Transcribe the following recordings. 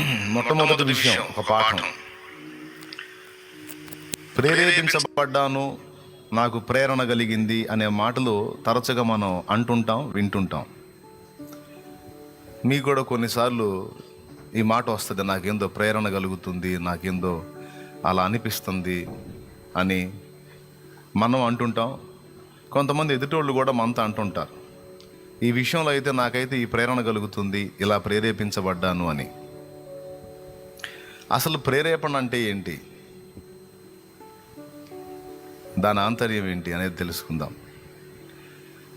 మొట్టమొదటి విషయం ఒక పాఠం. ప్రేరేపించబడ్డాను నాకు ప్రేరణ కలిగింది అనే మాటలు తరచుగా మనం అంటుంటాం వింటుంటాం. మీకు కూడా కొన్నిసార్లు ఈ మాట వస్తుంది నాకేందో ప్రేరణ కలుగుతుంది నాకేందో అలా అనిపిస్తుంది అని మనం అంటుంటాం. కొంతమంది ఎదుటోళ్ళు కూడా మనతో అంటుంటారు. ఈ విషయంలో అయితే నాకైతే ఈ ప్రేరణ కలుగుతుంది ఇలా ప్రేరేపించబడ్డాను అని. అసలు ప్రేరేపణ అంటే ఏంటి? దాని ఆంతర్యం ఏంటి అనేది తెలుసుకుందాం.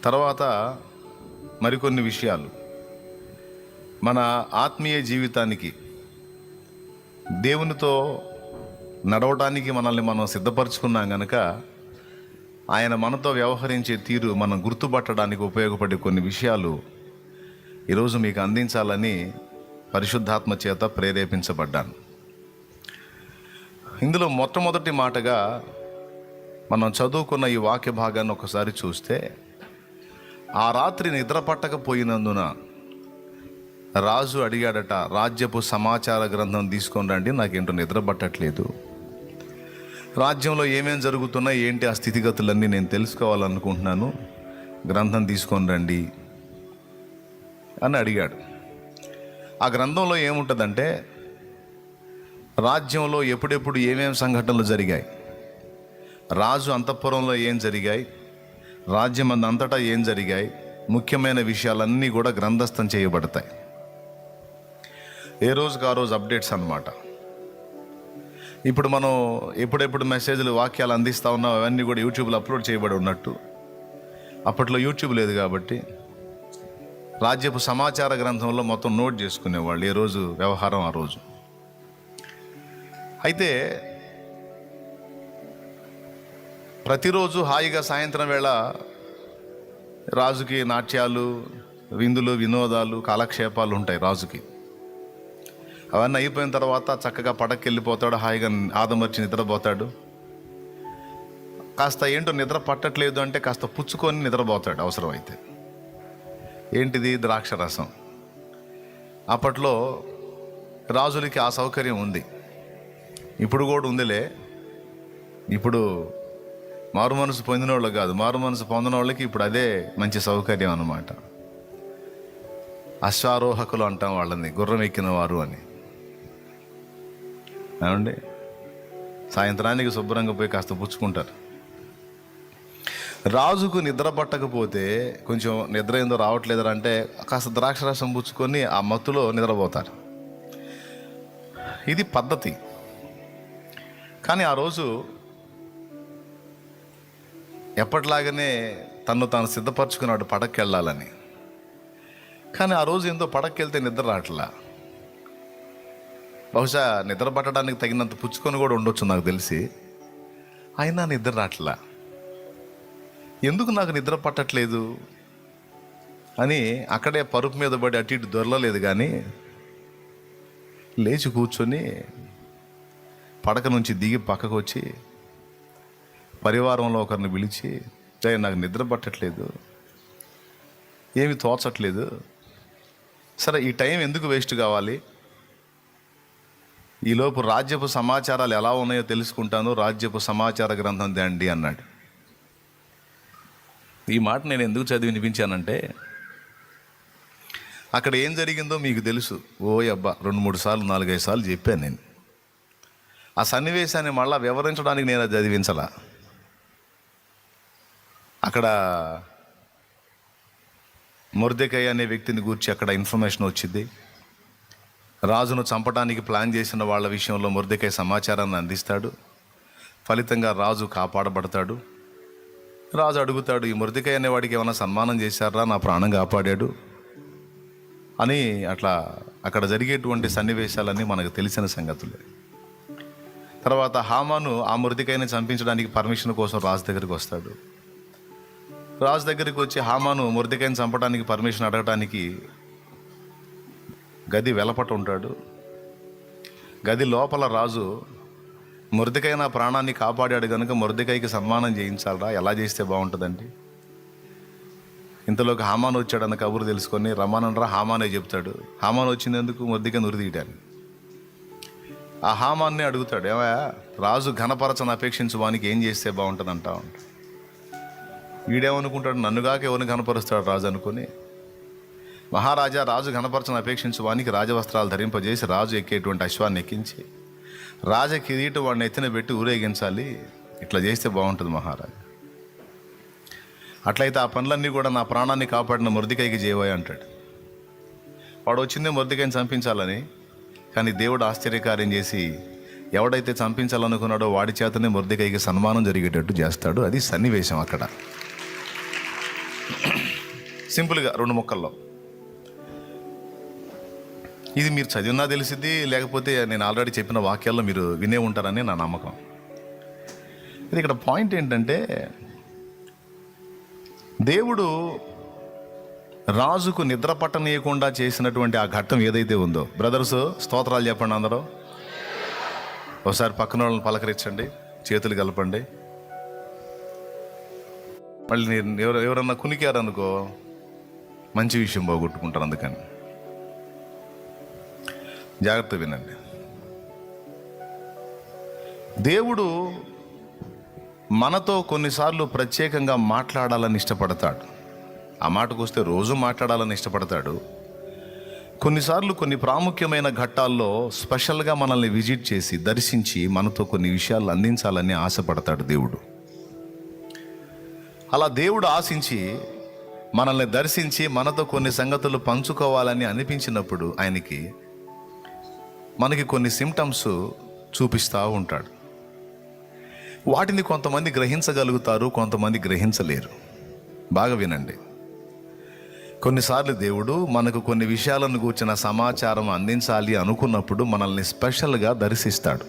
తర్వాత మరికొన్ని విషయాలు. మన ఆత్మీయ జీవితానికి దేవునితో నడవటానికి మనల్ని మనం సిద్ధపరచుకున్నాం గనక ఆయన మనతో వ్యవహరించే తీరు మనం గుర్తుపట్టడానికి ఉపయోగపడే కొన్ని విషయాలు ఈరోజు మీకు అందించాలని పరిశుద్ధాత్మ చేత ప్రేరేపించబడ్డాను. ఇందులో మొట్టమొదటి మాటగా మనం చదువుకున్న ఈ వాక్య భాగాన్ని ఒకసారి చూస్తే ఆ రాత్రి నిద్ర పట్టకపోయినందున రాజు అడిగాడట రాజ్యపు సమాచార గ్రంథం తీసుకొని రండి నాకేంటో నిద్ర పట్టట్లేదు. రాజ్యంలో ఏమేం జరుగుతున్నాయి ఏంటి ఆ స్థితిగతులన్నీ నేను తెలుసుకోవాలనుకుంటున్నాను గ్రంథం తీసుకొని రండి అని అడిగాడు. ఆ గ్రంథంలో ఏముంటుందంటే రాజ్యంలో ఎప్పుడెప్పుడు ఏమేమి సంఘటనలు జరిగాయి? రాజు అంతఃపురంలో ఏం జరిగాయి? రాజ్యం అంతటా ఏం జరిగాయి? ముఖ్యమైన విషయాలన్నీ కూడా గ్రంథస్థం చేయబడతాయి. ఏ రోజుకి ఆ రోజు అప్డేట్స్ అన్నమాట. ఇప్పుడు మనం ఎప్పుడెప్పుడు మెసేజ్లు వాక్యాలు అందిస్తా ఉన్నాం అవన్నీ కూడా యూట్యూబ్లో అప్లోడ్ చేయబడి ఉన్నట్టు. అప్పట్లో యూట్యూబ్ లేదు కాబట్టి రాజ్యపు సమాచార గ్రంథంలో మొత్తం నోట్ చేసుకునేవాళ్ళు ఏ రోజు వ్యవహారం ఆ రోజు. అయితే ప్రతిరోజు హాయిగా సాయంత్రం వేళ రాజుకి నాట్యాలు విందులు వినోదాలు కాలక్షేపాలు ఉంటాయి రాజుకి. అవన్నీ అయిపోయిన తర్వాత చక్కగా పడకి వెళ్ళిపోతాడు హాయిగా ఆదమర్చి నిద్రపోతాడు. కాస్త ఏంటో నిద్ర పట్టట్లేదు అంటే కాస్త పుచ్చుకొని నిద్రపోతాడు అవసరమైతే. ఏంటిది? ద్రాక్ష రసం అప్పట్లో రాజులకి ఆ సౌకర్యం ఉంది. ఇప్పుడు కూడా ఉందిలే. ఇప్పుడు మారు మనసు పొందిన వాళ్ళకి కాదు మారు మనసు పొందిన వాళ్ళకి ఇప్పుడు అదే మంచి సౌకర్యం అన్నమాట. అశ్వారోహకులు అంటాం వాళ్ళని గుర్రం ఎక్కిన వారు అని. ఏమండి? సాయంత్రానికి శుభ్రంగా పోయి కాస్త పుచ్చుకుంటారు. రాజుకు నిద్ర పట్టకపోతే కొంచెం నిద్ర ఏందో రావట్లేదు అంటే కాస్త ద్రాక్షరసం పుచ్చుకొని ఆ మత్తులో నిద్రపోతారు. ఇది పద్ధతి. కానీ ఆ రోజు ఎప్పటిలాగానే తను తాను సిద్ధపరచుకున్నాడు పడక్కి వెళ్ళాలని కానీ ఆ రోజు ఏందో పడక్కి వెళ్తే నిద్ర రావట్లా. బహుశా నిద్ర పట్టడానికి తగినంత పుచ్చుకొని కూడా ఉండొచ్చు నాకు తెలిసి. అయినా నిద్ర రావట్లా. ఎందుకు నాకు నిద్ర పట్టట్లేదు? అని అక్కడే పరుపు మీద పడి అటు ఇటు దొరలలేదు కానీ లేచి కూర్చొని పడక నుంచి దిగి పక్కకు వచ్చి పరివారంలో ఒకరిని పిలిచి "రే, నాకు నిద్ర పట్టట్లేదు. ఏమి తోచట్లేదు. సరే ఈ టైం ఎందుకు వేస్ట్ కావాలి? ఈలోపు రాజ్యపు సమాచారాలు ఎలా ఉన్నాయో తెలుసుకుంటాను. రాజ్యపు సమాచార గ్రంథం దండి అన్నాడు. ఈ మాట నేను ఎందుకు చదివి వినిపించానంటే అక్కడ ఏం జరిగిందో మీకు తెలుసు. ఓ అబ్బా రెండు మూడు సార్లు నాలుగైదు సార్లు చెప్పాను నేను. ఆ సన్నివేశాన్ని మళ్ళా వివరించడానికి నేను అది చదివించలా. అక్కడ మొర్దెకయ్య అనే వ్యక్తిని గూర్చి అక్కడ ఇన్ఫర్మేషన్ వచ్చింది. రాజును చంపడానికి ప్లాన్ చేసిన వాళ్ళ విషయంలో మొర్దెకయ్య సమాచారాన్ని అందిస్తాడు. ఫలితంగా రాజు కాపాడబడతాడు. రాజు అడుగుతాడు ఈ మొర్దెకయ్య అనేవాడికి ఏమైనా సన్మానం చేశారా? నా ప్రాణం కాపాడాడు. అని అట్లా అక్కడ జరిగేటువంటి సన్నివేశాలన్నీ మనకు తెలిసిన సంగతులే. తర్వాత హామాను ఆ మృతికైనా చంపించడానికి పర్మిషన్ కోసం రాజు దగ్గరికి వస్తాడు. రాజు దగ్గరికి వచ్చి హామాను మృతికైన చంపడానికి పర్మిషన్ అడగడానికి గది వెలపట ఉంటాడు. గది లోపల రాజు మృతికై నా ప్రాణాన్ని కాపాడాడు కనుక మృతికైకి సన్మానం చేయించాలరా? ఎలా చేస్తే బాగుంటుందండి? ఇంతలోకి హామాన్ వచ్చాడన్న కబురు తెలుసుకొని రమానరా హామానే చెప్తాడు. హామాన్ వచ్చినందుకు ముద్దిగా ఉరి తీయడానికి ఆ హామాన్ని అడుగుతాడు. ఏమయ్యా రాజు ఘనపరచని అపేక్షించు వానికి ఏం చేస్తే బాగుంటుంది అంటా వీడేమనుకుంటాడు నన్నుగాక ఎవరిని ఘనపరుస్తాడు రాజు అనుకుని. మహారాజా రాజు ఘనపరచని అపేక్షించు వానికి రాజవస్త్రాలు ధరింపజేసి రాజు ఎక్కేటువంటి అశ్వాన్ని ఎక్కించి రాజ కిరీటం వాడిని ఎత్తిన పెట్టి ఊరేగించాలి. ఇట్లా చేస్తే బాగుంటుంది మహారాజా. అట్లయితే ఆ పనులన్నీ కూడా నా ప్రాణాన్ని కాపాడిన మురదికైకి చేయబోయే అంటాడు. వాడు వచ్చిందే మురదికైని చంపించాలని కానీ దేవుడు ఆశ్చర్యకార్యం చేసి ఎవడైతే చంపించాలనుకున్నాడో వాడి చేతనే మురదికైకి సన్మానం జరిగేటట్టు చేస్తాడు. అది సన్నివేశం అక్కడ. సింపుల్గా రెండు ముక్కల్లో. ఇది మీరు చదివినా తెలిసిద్ది లేకపోతే నేను ఆల్రెడీ చెప్పిన వాక్యాల్లో మీరు వినే ఉంటారని నా నమ్మకం. ఇది ఇక్కడ పాయింట్ ఏంటంటే దేవుడు రాజుకు నిద్ర పట్టనీయకుండా చేసినటువంటి ఆ ఘట్టం ఏదైతే ఉందో. బ్రదర్స్ స్తోత్రాలు చెప్పండి అందరూ. ఒకసారి పక్కన వాళ్ళని పలకరించండి చేతులు కలపండి. మళ్ళీ నేను ఎవరు ఎవరన్నా కునికారనుకో మంచి విషయం పోగొట్టుకుంటారు అందుకని. జాగ్రత్త వినండి. దేవుడు మనతో కొన్నిసార్లు ప్రత్యేకంగా మాట్లాడాలని ఇష్టపడతాడు. ఆ మాటకు వస్తే రోజు మాట్లాడాలని ఇష్టపడతాడు. కొన్నిసార్లు కొన్ని ప్రాముఖ్యమైన ఘట్టాల్లో స్పెషల్గా మనల్ని విజిట్ చేసి దర్శించి మనతో కొన్ని విషయాలు అందించాలని ఆశపడతాడు దేవుడు. అలా దేవుడు ఆశించి మనల్ని దర్శించి మనతో కొన్ని సంగతులు పంచుకోవాలని అనిపించినప్పుడు ఆయనకి మనకి కొన్ని సిమ్టమ్స్ చూపిస్తూ ఉంటాడు. వాటిని కొంతమంది గ్రహించగలుగుతారు కొంతమంది గ్రహించలేరు. బాగా వినండి. కొన్నిసార్లు దేవుడు మనకు కొన్ని విషయాలను కూర్చిన సమాచారం అందించాలి అనుకున్నప్పుడు మనల్ని స్పెషల్గా దర్శిస్తాడు.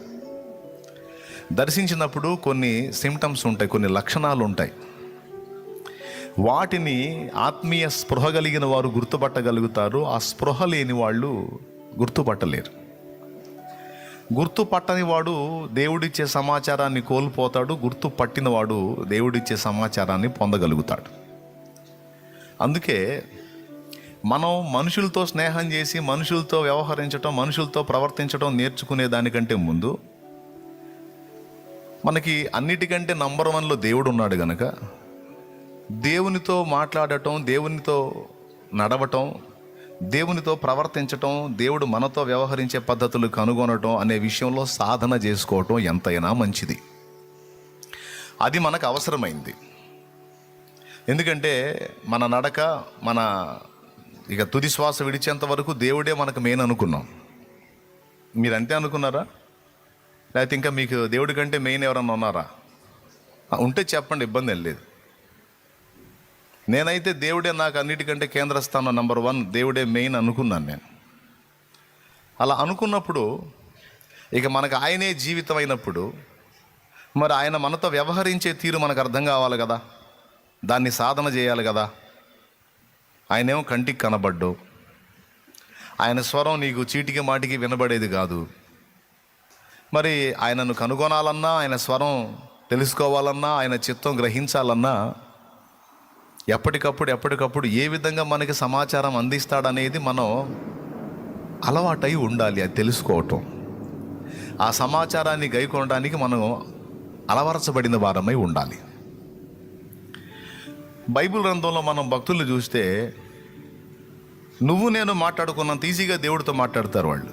దర్శించినప్పుడు కొన్ని సిమ్టమ్స్ ఉంటాయి కొన్ని లక్షణాలు ఉంటాయి వాటిని ఆత్మీయ స్పృహ కలిగిన వారు గుర్తుపట్టగలుగుతారు ఆ స్పృహ లేని వాళ్ళు గుర్తుపట్టలేరు. గుర్తుపట్టని వాడు దేవుడిచ్చే సమాచారాన్ని కోల్పోతాడు గుర్తు పట్టినవాడు దేవుడిచ్చే సమాచారాన్ని పొందగలుగుతాడు. అందుకే మనం మనుషులతో స్నేహం చేసి మనుషులతో వ్యవహరించటం మనుషులతో ప్రవర్తించటం నేర్చుకునే దానికంటే ముందు మనకి అన్నిటికంటే నంబర్ వన్లో దేవుడు ఉన్నాడు గనక. దేవునితో మాట్లాడటం దేవునితో నడవటం దేవునితో ప్రవర్తించటం దేవుడు మనతో వ్యవహరించే పద్ధతులు కనుగొనటం అనే విషయంలో సాధన చేసుకోవటం ఎంతైనా మంచిది. అది మనకు అవసరమైంది. ఎందుకంటే మన నడక మన ఇక తుది శ్వాస విడిచేంత వరకు దేవుడే మనకు మెయిన్ అనుకున్నాం. మీరు అంతే అనుకున్నారా? లేకపోతే ఇంకా మీకు దేవుడి కంటే మెయిన్ ఎవరన్నా ఉన్నారా? ఉంటే చెప్పండి ఇబ్బంది ఏం లేదు. నేనైతే దేవుడే నాకు అన్నిటికంటే కేంద్ర స్థానం వన్ దేవుడే మెయిన్ అనుకున్నాను నేను. అలా అనుకున్నప్పుడు ఇక మనకు ఆయనే జీవితం అయినప్పుడు మరి ఆయన మనతో వ్యవహరించే తీరు మనకు అర్థం కావాలి కదా? దాన్ని సాధన చేయాలి కదా? ఆయనేమో కంటికి కనబడ్డు. ఆయన స్వరం నీకు చీటికి మాటికి వినబడేది కాదు. మరి ఆయనను కనుగొనాలన్నా ఆయన స్వరం తెలుసుకోవాలన్నా ఆయన చిత్తం గ్రహించాలన్నా ఎప్పటికప్పుడు ఎప్పటికప్పుడు ఏ విధంగా మనకి సమాచారం అందిస్తాడనేది మనం అలవాటై ఉండాలి అది తెలుసుకోవటం. ఆ సమాచారాన్ని గైకొనడానికి మనం అలవరచబడిన వారమై ఉండాలి. బైబిల్ గ్రంథంలో మనం భక్తులు చూస్తే నువ్వు నేను మాట్లాడుకున్నంత ఈజీగా దేవుడితో మాట్లాడతారు వాళ్ళు.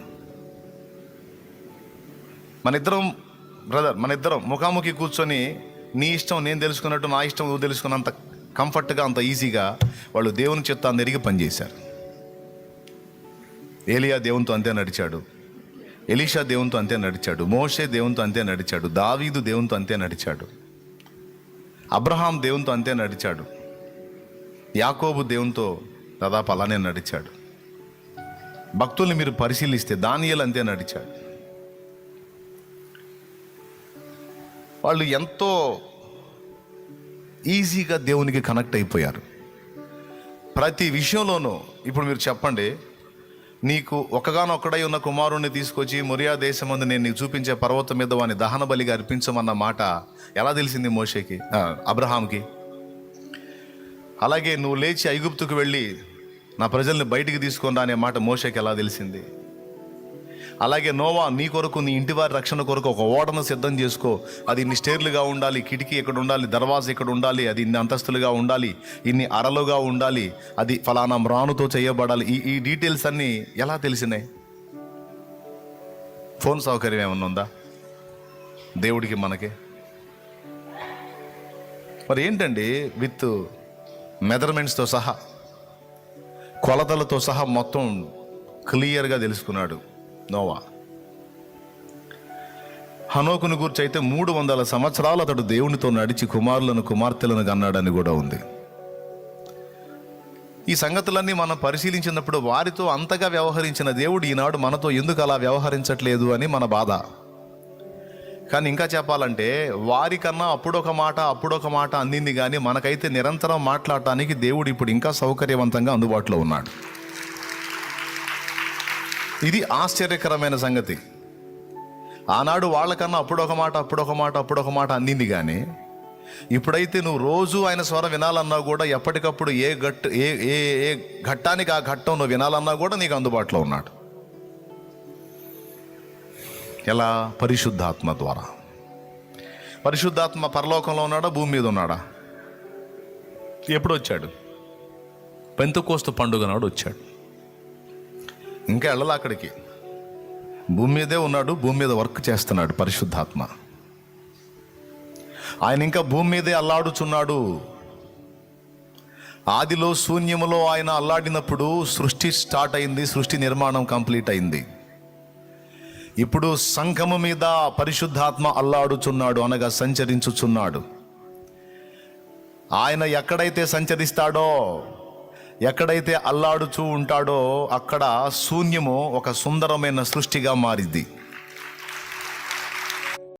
మన ఇద్దరం బ్రదర్ మన ఇద్దరం ముఖాముఖి కూర్చొని నీ ఇష్టం నేను తెలుసుకున్నట్టు నా ఇష్టం నువ్వు తెలుసుకున్నంత కంఫర్ట్గా అంత ఈజీగా వాళ్ళు దేవుని చిత్తాన్ని ఎరిగి పనిచేశారు. ఏలియా దేవునితో అంతే నడిచాడు. ఎలీషా దేవునితో అంతే నడిచాడు. మోషే దేవునితో అంతే నడిచాడు. దావీదు దేవునితో అంతే నడిచాడు. అబ్రహాం దేవునితో అంతే నడిచాడు. యాకోబు దేవునితో దాదాపు అలానే నడిచాడు. భక్తుల్ని మీరు పరిశీలిస్తే దానియలు అంతే నడిచాడు. వాళ్ళు ఎంతో ఈజీగా దేవునికి కనెక్ట్ అయిపోయారు. ప్రతి విషయంలోనూ ఇప్పుడు మీరు చెప్పండి నీకు ఒకగానొక్కడై ఉన్న కుమారుణ్ణి తీసుకొచ్చి మొరియా దేశమందు నేను నీకు చూపించే పర్వతం మీద వాని దహన బలిగా అర్పించమన్న మాట ఎలా తెలిసింది మోషేకి అబ్రహాంకి అలాగే నువ్వు లేచి ఐగుప్తుకు వెళ్ళి నా ప్రజల్ని బయటికి తీసుకొని అనే మాట మోషేకి ఎలా తెలిసింది? అలాగే నోవా నీ కొరకు నీ ఇంటి వారి రక్షణ కొరకు ఒక ఓడను సిద్ధం చేసుకో. అది ఇన్ని స్టేర్లుగా ఉండాలి కిటికీ ఇక్కడ ఉండాలి దర్వాజా ఇక్కడ ఉండాలి అది ఇన్ని అంతస్తులుగా ఉండాలి ఇన్ని అరలుగా ఉండాలి అది ఫలానా మ్రానుతో చేయబడాలి. ఈ ఈ డీటెయిల్స్ అన్నీ ఎలా తెలిసినాయి? ఫోన్ సౌకర్యం ఏమన్నా ఉందా? దేవుడికి మనకి. మరి ఏంటండి విత్ మెజర్మెంట్స్తో సహా? కొలతలతో సహా మొత్తం క్లియర్గా తెలుసుకున్నాడు నోవా. హనోకుని గురించి అయితే మూడు వందల సంవత్సరాలు అతడు దేవునితో నడిచి కుమారులను కుమార్తెలను కన్నాడని కూడా ఉంది. ఈ సంగతులన్నీ మనం పరిశీలించినప్పుడు వారితో అంతగా వ్యవహరించిన దేవుడు ఈనాడు మనతో ఎందుకు అలా వ్యవహరించట్లేదు అని మన బాధ. కానీ ఇంకా చెప్పాలంటే వారికన్నా అప్పుడొక మాట అప్పుడొక మాట అందింది కానీ మనకైతే నిరంతరం మాట్లాడటానికి దేవుడు ఇప్పుడు ఇంకా సౌకర్యవంతంగా అందుబాటులో ఉన్నాడు. ఇది ఆశ్చర్యకరమైన సంగతి. ఆనాడు వాళ్ళకన్నా అప్పుడొక మాట అప్పుడొక మాట అప్పుడొక మాట అందింది కానీ ఇప్పుడైతే నువ్వు రోజు ఆయన స్వరం వినాలన్నా కూడా ఎప్పటికప్పుడు ఏ ఘట్ ఏ ఏ ఏ ఘట్టానికి ఆ ఘట్టం నువ్వు వినాలన్నా కూడా నీకు అందుబాటులో ఉన్నాడు. ఎలా? పరిశుద్ధాత్మ ద్వారా. పరిశుద్ధాత్మ పరలోకంలో ఉన్నాడా? భూమి మీద ఉన్నాడా? ఎప్పుడు వచ్చాడు పెంతుకోస్తు పండుగ నాడు వచ్చాడు. ఇంకా వెళ్ళాలి అక్కడికి? భూమి మీదే ఉన్నాడు భూమి మీద వర్క్ చేస్తున్నాడు పరిశుద్ధాత్మ. ఆయన ఇంకా భూమి మీదే అల్లాడుచున్నాడు. ఆదిలో శూన్యములో ఆయన అల్లాడినప్పుడు సృష్టి స్టార్ట్ అయింది సృష్టి నిర్మాణం కంప్లీట్ అయింది. ఇప్పుడు సంఘము మీద పరిశుద్ధాత్మ అల్లాడుచున్నాడు అనగా సంచరించుచున్నాడు. ఆయన ఎక్కడైతే సంచరిస్తాడో ఎక్కడైతే అల్లాడుచూ ఉంటాడో అక్కడ శూన్యము ఒక సుందరమైన సృష్టిగా మారిద్ది